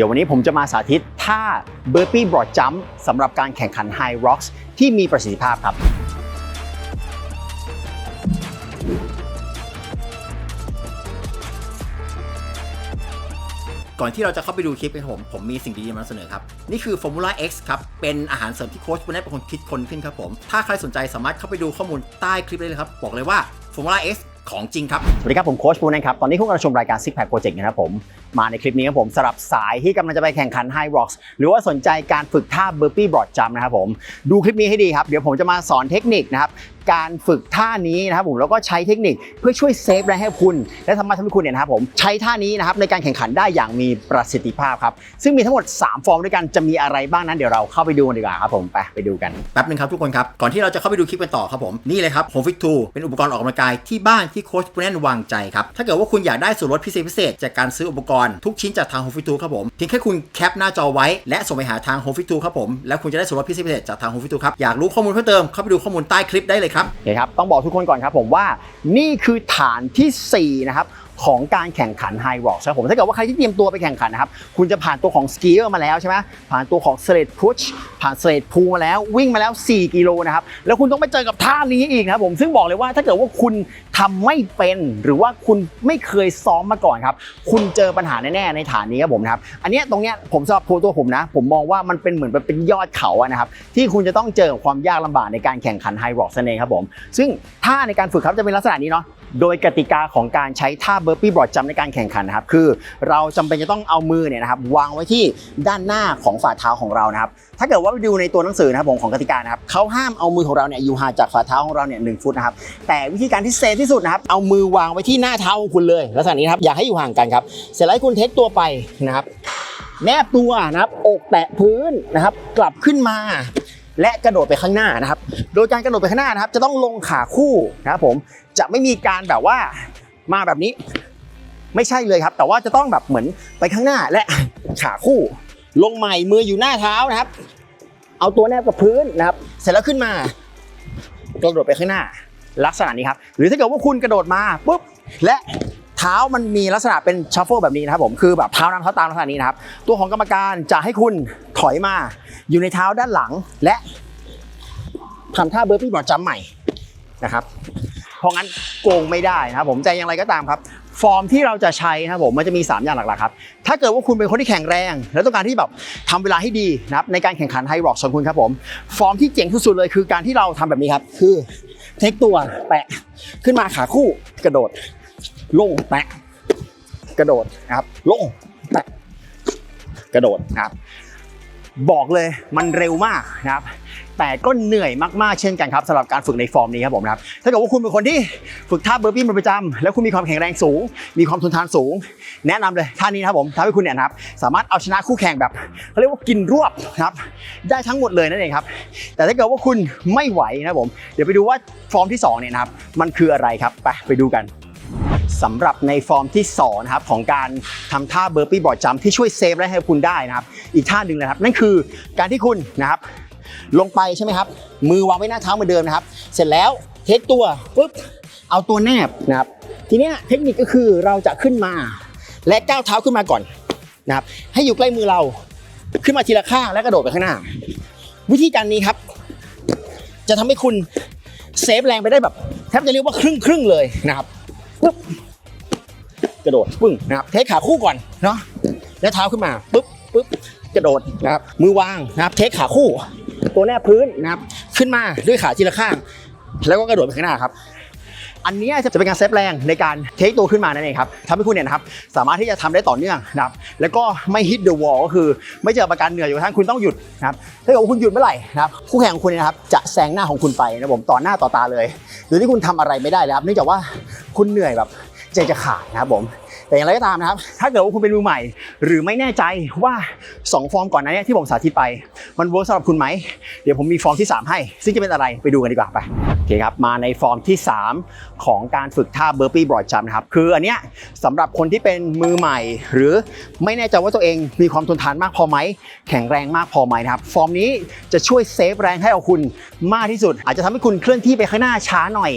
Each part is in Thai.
ดี๋ยววันนี้ผมจะมาสาธิตท่า Burpee Broad Jump สำหรับการแข่งขัน High Rocks ที่มีประสิทธิภาพครับ ก่อนที่เราจะเข้าไปดูคลิปนะครับผม ผมมีสิ่งดีๆมาเสนอครับ นี่คือ Formula X ครับ เป็นอาหารเสริมที่โค้ชปุณณเป็นคนคิดคนขึ้นครับผม ถ้าใครสนใจสามารถเข้าไปดูข้อมูลใต้คลิปได้เลยครับ บอกเลยว่า Formula X ของจริงครับ สวัสดีครับ ผมโค้ชปูนนะครับ ตอนนี้คุณกำลังชมรายการ Six Pack Project นะครับผม มาในคลิปนี้ครับผมสำหรับสายที่กำลังจะไปแข่งขัน High Rocks หรือว่าสนใจการฝึกท่า Burpee Broad Jump นะครับผม ดูคลิปนี้ให้ดีครับ เดี๋ยวผมจะมาสอนเทคนิคนะครับ การฝึกท่านี้นะครับผมแล้วก็ใช้เทคนิคเพื่อช่วยเซฟแรงให้คุณ และทำมาทำให้คุณเนี่ยนะครับผมใช้ท่านี้นะครับในการแข่งขันได้อย่างมีประสิทธิภาพครับซึ่งมีทั้งหมด 3 ฟอร์มด้วยกันจะมีอะไรบ้างนั้นเดี๋ยวเราเข้าไปดูกันดีกว่าครับผมไปไปดูกันแป๊บนึงครับทุกคนครับก่อนที่เราจะเข้าไปดูคลิปกันต่อครับผมนี่เลยครับ Home Fit 2เป็นอุปกรณ์ออกกำลังกายที่บ้านที่โค้ชปุณณวางใจครับถ้าเกิดว่าคุณอยากได้ส่วนลดพิเศษพิเศษจากการซื้ออุปกรณ์ทุกชิ้นจากทาง Home Fit 2ครับผมเพียงแค่คุณแคปหน้าจอไว้และส่งไปหาทาง Home Fit 2ครับผมแล้วคุณจะได้ส่วนลดพิเศษพิเศษจากทาง Home Fit 2ครับอยากรู้ข้อมูลเพิ่มเติมเข้าไปดูข้อมูลใต้คลิปได้เลยครับโอเคครับ ต้องบอกทุกคนก่อนครับผมว่านี่คือฐานทีสี่4นะครับ ของการแข่งขัน High Rocks ครับผมถ้าเกิดว่าใครที่เตรียมตัวไปแข่งขันนะครับ คุณจะผ่านตัวของสกีเออร์มาแล้วใช่ไหมผ่านตัวของ sled push ผ่าน sled pull มาแล้ววิ่งมาแล้ว 4 กิโลนะครับ แล้วคุณต้องไปเจอกับท่านี้อีกนะครับผมซึ่งบอกเลยว่าถ้าเกิดว่าคุณทำไม่เป็นหรือว่าคุณไม่เคยซ้อมมาก่อนครับ คุณเจอปัญหาแน่ๆในฐานนี้ครับผมนะครับอันนี้ตรงเนี้ยผมสำหรับตัวผมนะ ผมมองว่ามันเป็นเหมือนเป็นยอดเขาอะนะครับที่คุณจะต้องเจอกับความยากลำบากในการแข่งขัน High Rocks นั่นเองครับผมซึ่งท่าในการฝึกครับจะเป็นลักษณะนี้เนาะโดยกติกาของการใช้ท่าเบอร์ปี้บอร์ดจัมในการแข่งขันนะครับ คือเราจำเป็นจะต้องเอามือเนี่ยนะครับวางไว้ที่ด้านหน้าของฝ่าเท้าของเรานะครับ ถ้าเกิดว่าไปดูในตัวหนังสือนะครับผมของกติกานะครับเขาห้ามเอามือของเราเนี่ยอยู่ห่างจากฝ่าเท้าของเราเนี่ยหนึ่งฟุตนะครับ แต่วิธีการที่เซฟที่สุดนะครับ เอามือวางไว้ที่หน้าเท้าของคุณเลยลักษณะนี้ครับ อย่าให้อยู่ห่างกันครับ เสร็จแล้วคุณเทคตัวไปนะครับ แนบตัวนะครับ อกแตะพื้นนะครับ กลับขึ้นมาและกระโดดไปข้างหน้านะครับ โดยการกระโดดไปข้างหน้านะครับ จะต้องลงขาคู่นะครับผม จะไม่มีการแบบว่ามาแบบนี้ ไม่ใช่เลยครับ แต่ว่าจะต้องแบบเหมือนไปข้างหน้าและขาคู่ ลงใหม่มืออยู่หน้าเท้านะครับ เอาตัวแนบกับพื้นนะครับ เสร็จแล้วขึ้นมากระโดดไปข้างหน้าลักษณะนี้ครับ หรือถ้าเกิดว่าคุณกระโดดมาปุ๊บและเท้ามันมีลักษณะเป็นชัฟเฟิลแบบนี้นะครับผมคือแบบเท้านำเท้าตามลักษณะนี้นะครับ ตัวของกรรมการจะให้คุณถอยมาอยู่ในเท้าด้านหลังและทำท่าเบอร์ปี้บอร์ดจัมใหม่นะครับ เพราะงั้นโกงไม่ได้นะครับผมแต่อย่างไรก็ตามครับ ฟอร์มที่เราจะใช้นะครับผมมันจะมี 3 อย่างหลักๆครับถ้าเกิดว่าคุณเป็นคนที่แข็งแรง แล้วต้องการที่แบบทำเวลาให้ดีนะครับในการแข่งขันไฮร็อกของคุณครับผมฟอร์มที่เจ๋งที่สุดเลยคือการที่เราทำแบบนี้ครับ คือเทคตัวแปะขึ้นมาขาคู่กระโดด ลงแปะกระโดดนะครับลงแปะกระโดดนะครับ บอกเลยมันเร็วมากนะครับ แต่ก็เหนื่อยมากๆเช่นกันครับสำหรับการฝึกในฟอร์มนี้ครับผมนะครับ ถ้าเกิดว่าคุณเป็นคนที่ฝึกท่าเบอร์ปี้เป็นประจำแล้วคุณมีความแข็งแรงสูง มีความทนทานสูง แนะนำเลยท่านี้นะครับผมทำให้คุณเนี่ยนะครับ สามารถเอาชนะคู่แข่งแบบเขาเรียกว่ากินรวบครับ ได้ทั้งหมดเลยนั่นเองครับ แต่ถ้าเกิดว่าคุณไม่ไหวนะครับผม เดี๋ยวไปดูว่าฟอร์มที่สองเนี่ยนะครับ มันคืออะไรครับ ไปไปดูกัน สำหรับในฟอร์มที่2นะครับของการทำท่าเบอร์ปี้บอร์ดจัมที่ช่วยเซฟและให้คุณได้นะครับ อีกท่าหนึ่งนะครับ นั่นคือการที่คุณนะครับ ลงไปใช่ไหมครับ มือวางไว้หน้าเท้าเหมือนเดิมนะครับ เสร็จแล้วเทคตัวปุ๊บเอาตัวแนบนะครับ ทีนี้เทคนิคก็คือเราจะขึ้นมา และก้าวเท้าขึ้นมาก่อนนะครับ ให้อยู่ใกล้มือเราขึ้นมาทีละข้างแล้วกระโดดไปข้างหน้า วิธีการนี้ครับ จะทำให้คุณเซฟแรงไปได้แบบแทบจะเรียกว่าครึ่งครึ่งๆเลยนะครับ ปุ๊บกระโดดปึ้งนะครับเทคขาคู่ก่อนเนาะแล้วเท้าขึ้นมาปุ๊บปุ๊บกระโดดนะครับมือวางนะครับเทคขาคู่ ตัวแนบพื้นนะครับขึ้นมาด้วยขาทีละข้าง แล้วก็กระโดดไปข้างหน้าครับ อันนี้จะเป็นการเซฟแรงในการเทคตัวขึ้นมานั่นเองครับทำให้คุณเนี่ยนะครับสามารถที่จะทำได้ต่อเนื่องนะครับแล้วก็ไม่ฮิตเดอะวอลก็คือ ไม่เจอประการเหนื่อยอยู่กระทั้งคุณต้องหยุดนะครับถ้าเกิดว่าคุณหยุดเมื่อไหร่นะครับคู่แข่งของคุณนะครับจะแซงหน้าของคุณไปนะครับผมต่อหน้าต่อตาเลยโดยที่คุณทำอะไรไม่ได้เลยครับเนื่องจากว่า คุณเหนื่อยแบบใจจะขาดนะครับผม แต่อย่างไรก็ตามนะครับ ถ้าเกิดว่าคุณเป็นมือใหม่ หรือไม่แน่ใจว่า 2 ฟอร์มก่อนหนั้านที่ผมสาธิตไป มันเวิร์กสำหรับคุณไหม เดี๋ยวผมมีฟอร์มที่ 3 ให้ ซึ่งจะเป็นอะไรไปดูกันดีกว่าไปโอเคครับ มาในฟอร์มที่ 3 ของการฝึกท่าเบอร์ปี้บรอดจัมนะครับ คืออันเนี้ยสำหรับคนที่เป็นมือใหม่ หรือไม่แน่ใจว่าตัวเองมีความทนทานมากพอไหม แข็งแรงมากพอไหมนะครับ ฟอร์มนี้จะช่วยเซฟแรงให้กับคุณมากที่สุด อาจจะทำให้คุณเคลื่อนที่ไปข้างหน้าช้าหน่อย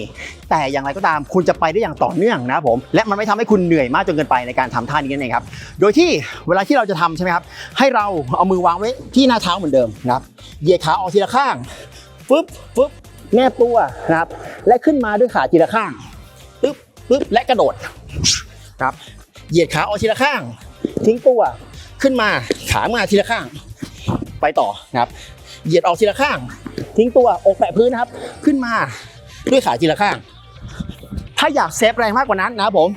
แต่อย่างไรก็ตามคุณจะไปได้อย่างต่อเนื่องนะผม และมันไม่ทำให้คุณเหนื่อยมากจนกินไปในการทำท่านี้นั่นเองครับ โดยที่เวลาที่เราจะทำใช่ไหมครับ ให้เราเอามือวางไว้ที่หน้าเท้าเหมือนเดิมนะครับ เหยียดขาออกทีละข้างฟึบฟึบแนบตัวนะครับ และขึ้นมาด้วยขาทีละข้างปึ๊บปึ๊บและกระโดดครับ เหยียดขาออกทีละข้าง ทิ้งตัวขึ้นมาขามาทีละข้าง ไปต่อนะครับ เหยียดออกทีละข้าง ทิ้งตัวอกแปะพื้นนะครับ ขึ้นมาด้วยขาทีละข้าง ถ้าอยากเซฟแรงมากกว่านั้นนะครับผม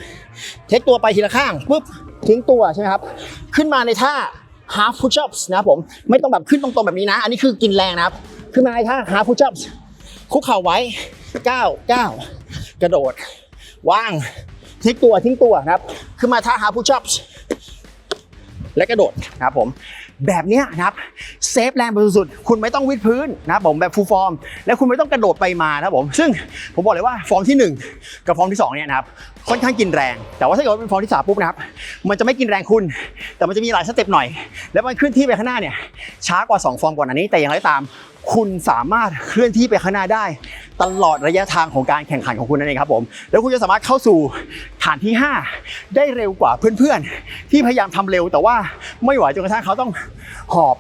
เทคตัวไปทีละข้างปุ๊บทิ้งตัวใช่ไหมครับ ขึ้นมาในท่า half push ups นะครับผม ไม่ต้องแบบขึ้นตรงๆแบบนี้นะ อันนี้คือกินแรงนะครับ ขึ้นมาในท่า half push ups คุกเข่าไว้ก้าวก้าวกระโดดว่างทิ้งตัวทิ้งตัวนะครับ ขึ้นมาท่า half push ups และกระโดดนะครับผม แบบนี้นะครับเซฟแรงไปสุดๆคุณไม่ต้องวิดพื้นนะผมแบบฟูลฟอร์ม และคุณไม่ต้องกระโดดไปมานะครับผมซึ่งผมบอกเลยว่าฟอร์มที่ 1 กับฟอร์มที่2เนี่ยนะครับค่อนข้างกินแรง แต่ว่าถ้าเกิดเป็นฟอร์มที่3ปุ๊บนะครับมันจะไม่กินแรงคุณ แต่มันจะมีหลายสเต็ปหน่อย แล้วมันเคลื่อนที่ไปข้างหน้าเนี่ยช้ากว่า 2 ฟอร์มก่อนอันนี้แต่อย่างไรตาม คุณสามารถเคลื่อนที่ไปข้างหน้าได้ ตลอดระยะทางของการแข่งขันของคุณนั่นเองครับผม แล้วคุณจะสามารถเข้าสู่ฐานที่ 5 ได้เร็วกว่าเพื่อนๆ ที่พยายามทำเร็วแต่ว่าไม่ไหวจนกระทั่งเขาต้องหอบ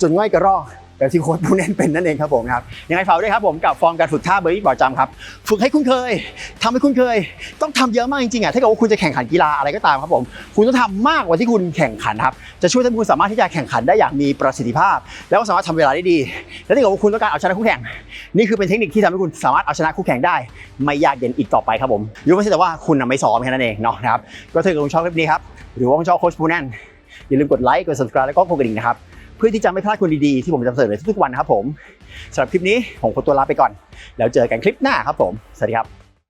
จนง่อยกระรอก แบบที่โค้ชผู้เน้นเป็นนั่นเองครับผมครับยังไงฝากด้วยครับผมกับฟอร์มการฝึกท่าเบอร์รี่ประจำครับ ฝึกให้คุ้นเคยทำให้คุ้นเคย ต้องทำเยอะมากจริงๆอะถ้าเกิดว่าคุณจะแข่งขันกีฬาอะไรก็ตามครับผมคุณต้องทำมากกว่าที่คุณแข่งขันครับจะช่วยให้คุณสามารถที่จะแข่งขันได้อย่างมีประสิทธิภาพ แล้วก็สามารถทำเวลาได้ดี และถ้าเกิดว่าคุณต้องการเอาชนะคู่แข่ง นี่คือเป็นเทคนิคที่ทำให้คุณสามารถเอาชนะคู่แข่งได้ ไม่ยากเย็นอีกต่อไปครับผมยกเว้นแต่ว่าคุณไม่ซ้อมแค่นั้นเองเนาะนะครับก็ถ้าเกิดคุณชอบคลิปนี้ครับหรือว่าคุณชอบโค้ชปูแนนอย่าลืมกดไลค์กด subscribe แล้วก็กดกระดิ่งนะครับ เพื่อที่จะไม่พลาดคนดีๆที่ผมจะเสนอในทุกๆวันนะครับผมสำหรับคลิปนี้ผมขอตัวลาไปก่อน แล้วเจอกันคลิปหน้าครับผมสวัสดีครับ